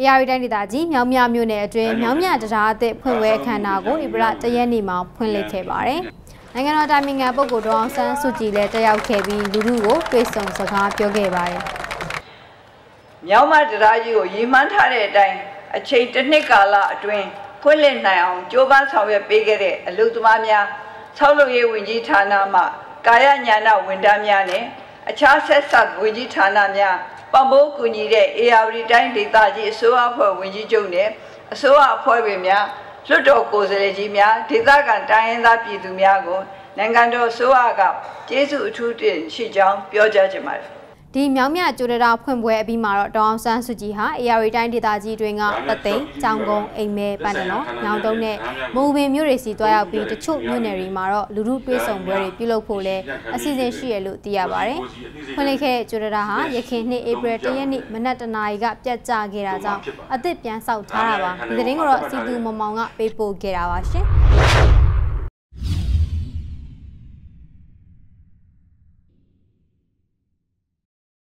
AR တိုင်းဒေသကြီးမြောင်မြမြို့နယ်အတွင်းမြောင်မြတရားအသစ်ဖွင့်ပွဲအခမ်းအနားကိုဧပြီလ၁ရက်နေ့မှာဖွင့်လှစ်ခဲ့ပါတယ်။နိုင်ငံတော်တိုင်ပင်ခံပုဂ္ဂိုလ်ဒေါအောင်ဆန်းစုကြည်လည်းတက်ရောက်ခဲ့ပြီးလူထုကိုတွေ့ဆုံစကားပြောခဲ့ပါတယ်။မြောက်မတရားကြီးကိုရည်မှန်းထားတဲ့အတိုင်းအချိန်တစ်နှစ်ကာလအတွင်းဖွင့်လှစ်နိုင်အောင်ကြိုးပမ်းဆောင်ရွက်ပေးခဲ့တဲ့အလုပ်သမားများဆောက်လုပ်ရေးဝန်ကြီးဌာနမှကာယညာဏဝန်ထမ်းများနဲ့အခြားဆက်ဆက်ဝန်ကြီးဌာနများ ပံ့ပိုးကူညီတဲ့ AR တိုင်းဒေသကြီးအစိုးရအဖွဲ့ဝန်ကြီးချုပ်နဲ့အစိုးရအဖွဲ့ဝင်များလွှတ်တော်ကိုယ်စားလှယ်ကြီးများဒေသခံတိုင်းရင်းသားပြည်သူများကိုနိုင်ငံတော်အစိုးရကကျေးဇူးအထူးတင်ရှိကြောင်းပြောကြားချင်ပါတယ် ဒီမြောင်မြကျိုးတရာဖွင့်ပွဲအပြီးမှာတော့ဒေါအောင်ဆန်းစုကြည်ဟာ AR တိုင်းဒေသကြီးတွင်ကပသိမ်၊ကြောင်ကုန်း၊အိမ်မဲပန်းတနော်၊ညောင်တုံးနဲ့မုံပင်မြို့တွေစီတွားရောက်ပြီးတချို့မြို့နယ်တွေမှာတော့လူထုတွေးဆောင်ပွဲတွေပြုလုပ်ဖို့လဲအစီအစဉ်ရှိရလို့သိရပါတယ်။ဖွင့်လှစ်ခဲ့ကျိုးတရာဟာရခိုင်နှစ်ဧပြီ၁ရက်နေ့မနက်တနာရီကပြတ်ကျခဲ့တာကြောင့်အသစ်ပြန်ဆောက်ထားတာပါ။ဒီသတင်းကိုတော့စီတူမမောင်ကပေးပို့ခဲ့တာပါရှင်။